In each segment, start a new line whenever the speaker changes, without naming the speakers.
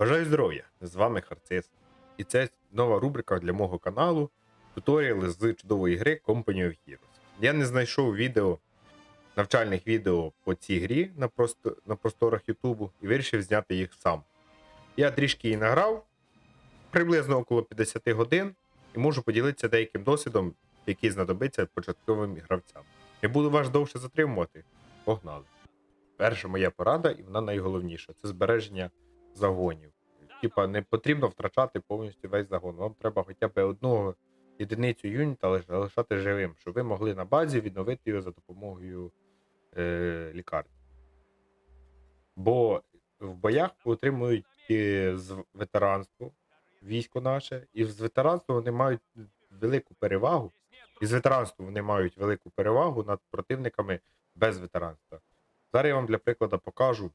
Бажаю здоров'я! З вами Харцис. І це нова рубрика для мого каналу туторіали з чудової гри Company of Heroes. Я не знайшов відео, навчальних відео по цій грі на, просто, на просторах Ютубу і вирішив зняти їх сам. Я трішки її награв, приблизно около 50 годин, і можу поділитися деяким досвідом, який знадобиться початковим гравцям. Не буду вас довше затримувати. Погнали! Перша моя порада, і вона найголовніша це збереження загонів. Типа, не потрібно втрачати повністю весь загон. Вам треба хоча б одного єдиницю юніта лиш- залишати живим, щоб ви могли на базі відновити його за допомогою е, лікарні. Бо в боях отримують е, з ветеранству військо наше, і з ветеранства вони мають велику перевагу. І з ветеранству вони мають велику перевагу над противниками без ветеранства. Зараз я вам для прикладу покажу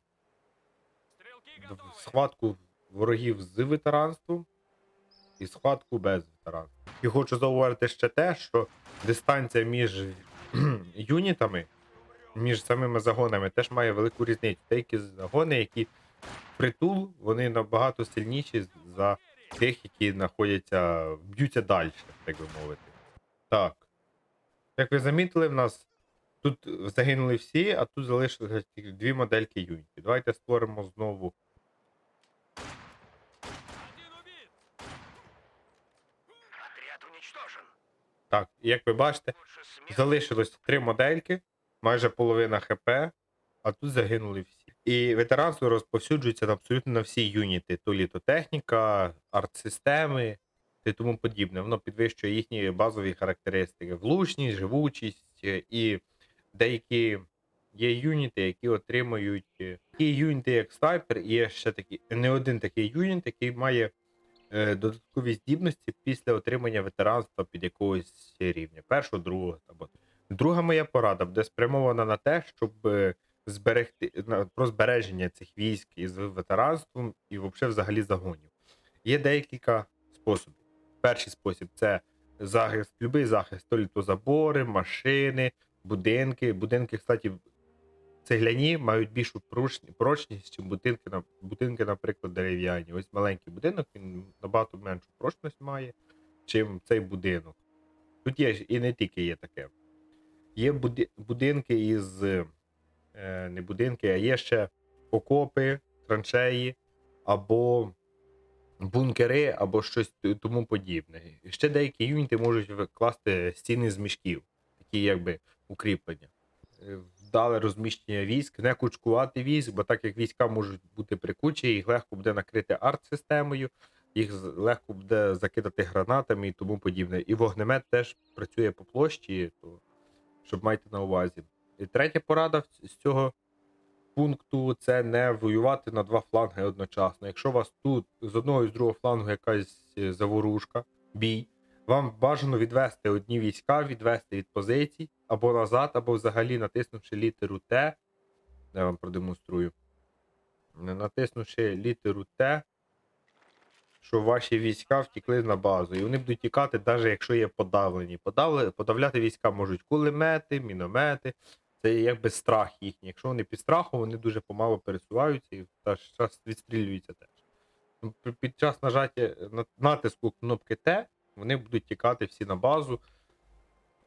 в- схватку ворогів з ветеранством і схватку без ветеранства. І хочу зауважити ще те, що дистанція між юнітами, між самими загонами, теж має велику різницю. Деякі загони, які притул, вони набагато сильніші за тих, які знаходяться, б'ються далі, так би мовити. Так. Як ви замітили, в нас тут загинули всі, а тут залишилися тільки дві модельки юнітів. Давайте створимо знову. Так, як ви бачите, залишилось три модельки, майже половина ХП, а тут загинули всі. І ветеранство розповсюджується абсолютно на всі юніти: то літотехніка, арт-системи і тому подібне. Воно підвищує їхні базові характеристики: влучність, живучість е, і деякі. Є юніти, які отримують е, такі юніти, як снайпер, і є ще такі не один такий юніт, який має е, додаткові здібності після отримання ветеранства під якогось рівня, першого, другого або друга моя порада буде спрямована на те, щоб е, зберегти про збереження цих військ із ветеранством і взагалі взагалі загонів. Є декілька способів. Перший спосіб це захист, будь-який захист, то лі то забори, машини, будинки. Будинки, кстати, цегляні мають більшу прочність, ніж будинки, будинки, наприклад, дерев'яні. Ось маленький будинок, він набагато меншу прочність має, чим цей будинок. Тут є і не тільки є таке. Є будинки із е, не будинки, а є ще окопи, траншеї, або бункери, або щось тому подібне. Ще деякі юніти можуть вкласти стіни з мішків, такі якби укріплення. Е, Вдале розміщення військ, не кучкувати військ, бо так як війська можуть бути прикучі, їх легко буде накрити арт-системою, їх легко буде закидати гранатами і тому подібне. І вогнемет теж працює по площі, то щоб майте на увазі. І третя порада з цього пункту це не воювати на два фланги одночасно. Якщо у вас тут з одного і з другого флангу якась е, заворушка, бій, вам бажано відвести одні війська, відвести від позицій або назад, або взагалі натиснувши літеру Т. Я вам продемонструю. Натиснувши літеру Т, що ваші війська втікли на базу. І вони будуть тікати, навіть якщо є подавлені. Подавли, подавляти війська можуть кулемети, міномети. Це якби страх їхній. Якщо вони під страхом, вони дуже помало пересуваються і ж час відстрілюються теж. Ну, Під час нажаття натиску кнопки Т вони будуть тікати всі на базу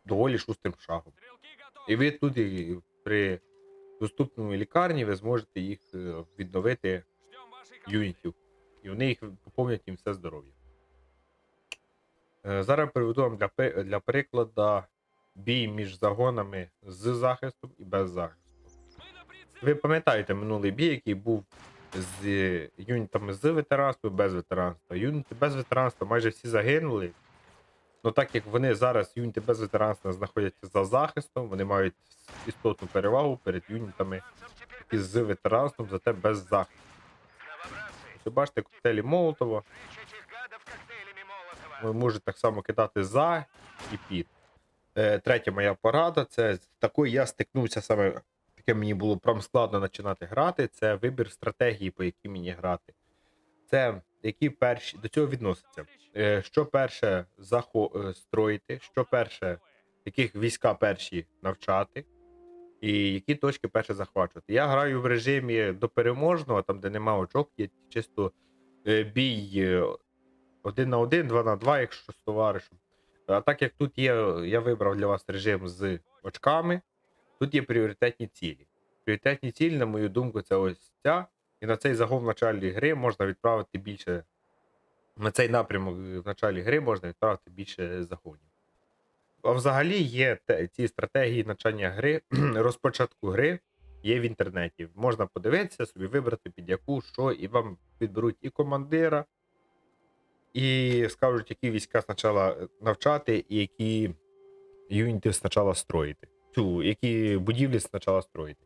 доволі шустим шагом.
Стрелки
І
готовы.
ви тут і при доступному лікарні ви зможете їх е, відновити
Ждем вашей команды.
юнітів. І вони їх поповнять їм все здоров'я. Е, Зараз приведу вам для, при- для прикладу бій між загонами з захистом і без захисту.
Мы на прицеле.
Ви пам'ятаєте минулий бій, який був з юнітами з ветеранства без ветеранства. Юніти без ветеранства майже всі загинули. Ну так як вони зараз, юніти без ветеранства, знаходяться за захистом, вони мають істотну перевагу перед юнітами із з ветеранством, зате без захисту. Ви бачите коктейлі Молотова. ви можете так само кидати за і під. Е, третя моя порада це з такою я стикнувся саме, таке мені було прям складно починати грати. Це вибір стратегії, по якій мені грати. Це які перші до цього відноситься. Е, що перше захо... е, строїти, що перше, яких війська перші навчати, і які точки перше захвачувати. Я граю в режимі до переможного, там де нема очок, є чисто е, бій один на один, два на два, якщо з товаришем. А так як тут є, я вибрав для вас режим з очками, тут є пріоритетні цілі. Пріоритетні цілі, на мою думку, це ось ця. І на цей загон в началі гри можна відправити більше. На цей напрямок в началі гри можна відправити більше загонів. А взагалі є ці стратегії навчання гри, розпочатку гри є в інтернеті. Можна подивитися, собі вибрати під яку, що, і вам підберуть і командира, і скажуть, які війська спочатку навчати, і які юніти спочатку строїти. Цю, які будівлі спочатку строїти.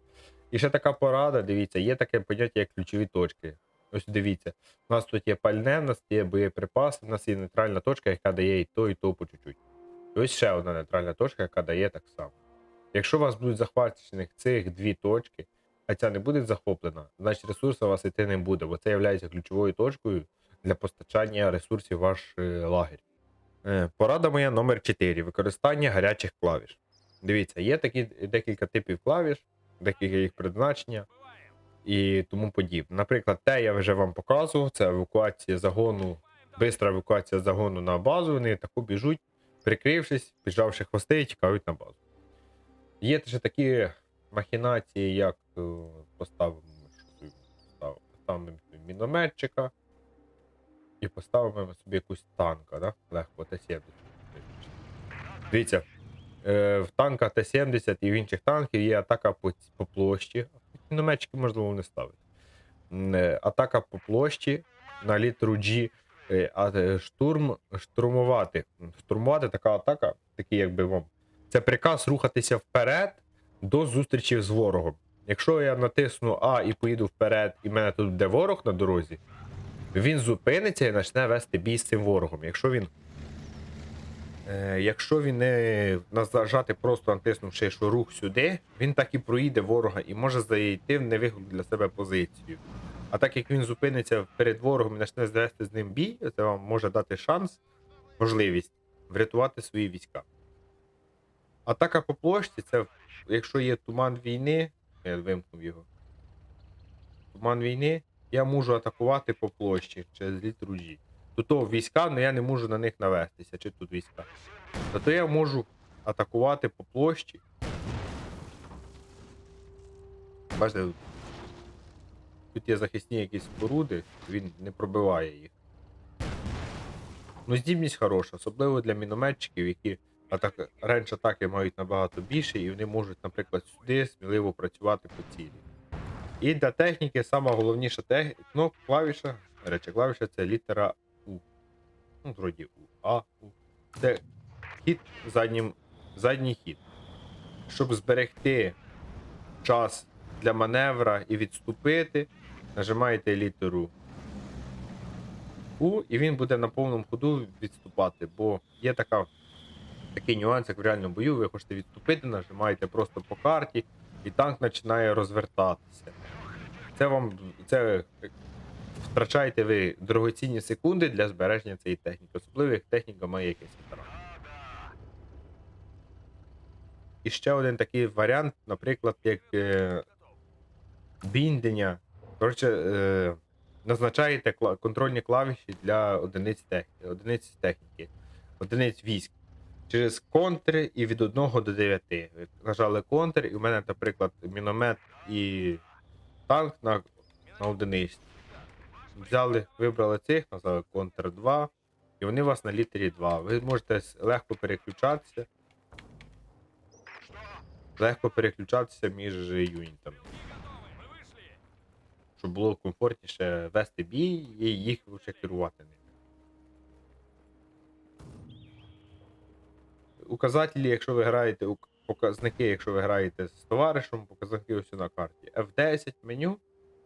І ще така порада, дивіться, є таке поняття, як ключові точки. Ось дивіться, у нас тут є пальне, у нас є боєприпаси, у нас є нейтральна точка, яка дає і то, і то по чуть-чуть. Ось ще одна нейтральна точка, яка дає так само. Якщо у вас будуть захвачені цих дві точки, а ця не буде захоплена, значить ресурсу у вас йти не буде, бо це є ключовою точкою для постачання ресурсів в ваш е, лагерь. Е, Порада моя номер 4. Використання гарячих клавіш. Дивіться, є такі декілька типів клавіш, декілька їх призначення і тому подібне. Наприклад, те я вже вам показував, це евакуація загону, бистра евакуація загону на базу. Вони таку біжуть, прикрившись, піджавши хвости і тікають на базу. Є ще такі махінації, як е, поставимо, поставимо, поставимо мінометчика і поставимо собі якусь танка, да? легко Т-70. Дивіться, е, в танка Т-70 і в інших танків є атака по, по площі. Мінометчики, можливо, не ставить. Е, Атака по площі на літеру G. е, А е, штурм штурмувати. Штурмувати така атака, такий, якби вам. Це приказ рухатися вперед до зустрічі з ворогом. Якщо я натисну А і поїду вперед, і в мене тут буде ворог на дорозі, він зупиниться і почне вести бій з цим ворогом. Якщо він. Е, якщо він не нажати просто натиснувши, що рух сюди, він так і проїде ворога і може зайти в невигодну для себе позицію. А так як він зупиниться перед ворогом і почне звести з ним бій, це вам може дати шанс, можливість врятувати свої війська. Атака по площі це якщо є туман війни, я вимкнув його. Туман війни, я можу атакувати по площі через літеру G. Тут то війська, але я не можу на них навестися, чи тут війська. Зато я можу атакувати по площі. Бачите, тут- є захисні якісь споруди, він не пробиває їх. Ну, здібність хороша, особливо для мінометчиків, які атак... раніше атаки мають набагато більше, і вони можуть, наприклад, сюди сміливо працювати по цілі. І для техніки сама головніша тех... ну, клавіша, речі, клавіша це літера. Ну, вроді У. А, У. Це хід заднім, задній хід. Щоб зберегти час для маневра і відступити, нажимаєте літеру У, і він буде на повному ходу відступати, бо є така, такий нюанс, як в реальному бою, ви хочете відступити, нажимаєте просто по карті, і танк починає розвертатися. Це вам це втрачаєте ви дорогоцінні секунди для збереження цієї техніки, особливо як техніка має якийсь ветеран. І ще один такий варіант, наприклад, як е, біндення. Коротше, е, назначаєте кла- контрольні клавіші для одиниць техніки, одиниць техніки, одиниць військ. Через контри і від 1 до 9. Ви нажали контр, і в мене, наприклад, міномет і танк на, на одиниці. Взяли, вибрали цих, назвали контр 2, і вони у вас на літері 2. Ви можете легко переключатися. Легко переключатися між юнітами. Щоб було комфортніше вести бій і їх лише керувати ними. Указателі, якщо ви граєте, показники, якщо ви граєте з товаришем, показники ось на карті. F10 меню,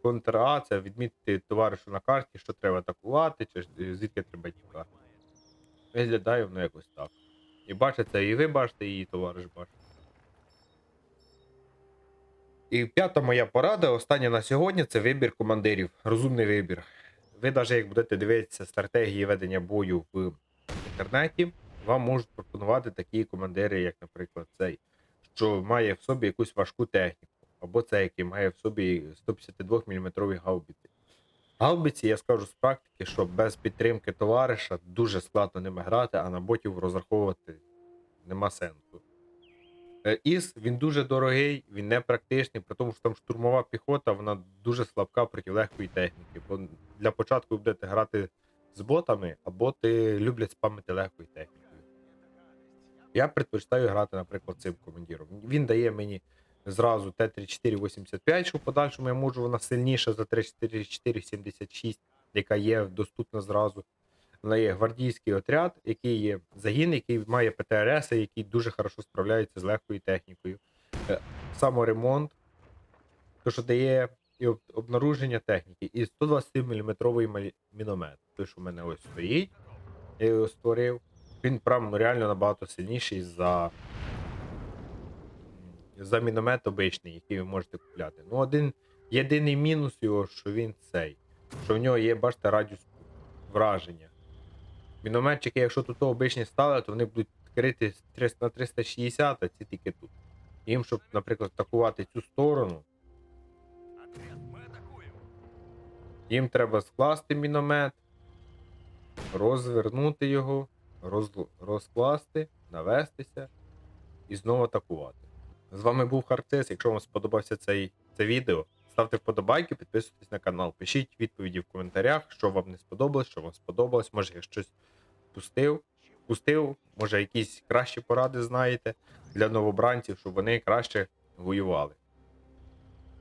A це відмітити товаришу на карті, що треба атакувати, чи е, звідки треба тікати. Виглядає воно якось так. І бачите, і ви бачите, і товариш бачить. І п'ята моя порада, остання на сьогодні, це вибір командирів. Розумний вибір. Ви навіть як будете дивитися стратегії ведення бою в інтернеті, вам можуть пропонувати такі командири, як, наприклад, цей, що має в собі якусь важку техніку, цей, який має в собі 152 мм гаубіти. Гаубиці, я скажу з практики, що без підтримки товариша дуже складно ними грати, а на ботів розраховувати нема сенсу. Е, Іс він дуже дорогий, він не практичний, при тому що там штурмова піхота, вона дуже слабка проти легкої техніки. Бо для початку ви будете грати з ботами, а боти люблять спамити легкою технікою. Я предпочитаю грати, наприклад, цим командиром. Він дає мені зразу Т-3485, що в подальшому я можу, вона сильніша за Т-3476, яка є доступна зразу. Вона є гвардійський отряд, який є загін, який має ПТРС, який дуже хорошо справляється з легкою технікою. Е, Саморемонт, то, що дає і обнаруження техніки, і 120 мм міномет. Той, що в мене ось стоїть, я його створив. Він прям реально набагато сильніший за, за міномет обичний, який ви можете купляти. Ну, один єдиний мінус його, що він цей. Що в нього є, бачите, радіус враження. Мінометчики, якщо тут обичні стали, то вони будуть крити на 360, а ці тільки тут. Їм, щоб, наприклад, атакувати цю сторону, їм треба скласти міномет, розвернути його, роз, розкласти, навестися і знову атакувати. З вами був Харцис. Якщо вам сподобався цей, це відео, ставте вподобайки, підписуйтесь на канал, пишіть відповіді в коментарях, що вам не сподобалось, що вам сподобалось, може я щось пустив, пустив, може якісь кращі поради знаєте для новобранців, щоб вони краще воювали.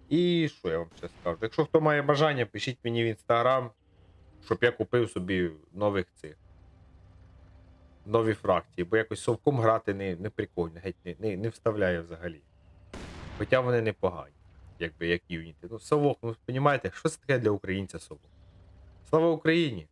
І що я вам ще скажу? Якщо хто має бажання, пишіть мені в інстаграм, щоб я купив собі нових цих. Нові фракції, бо якось совком грати не, не прикольно, геть не, не, не вставляє взагалі. Хоча вони непогані, якби як юніти. Ну, совок, ну розумієте, що це таке для українця совок? Слава Україні!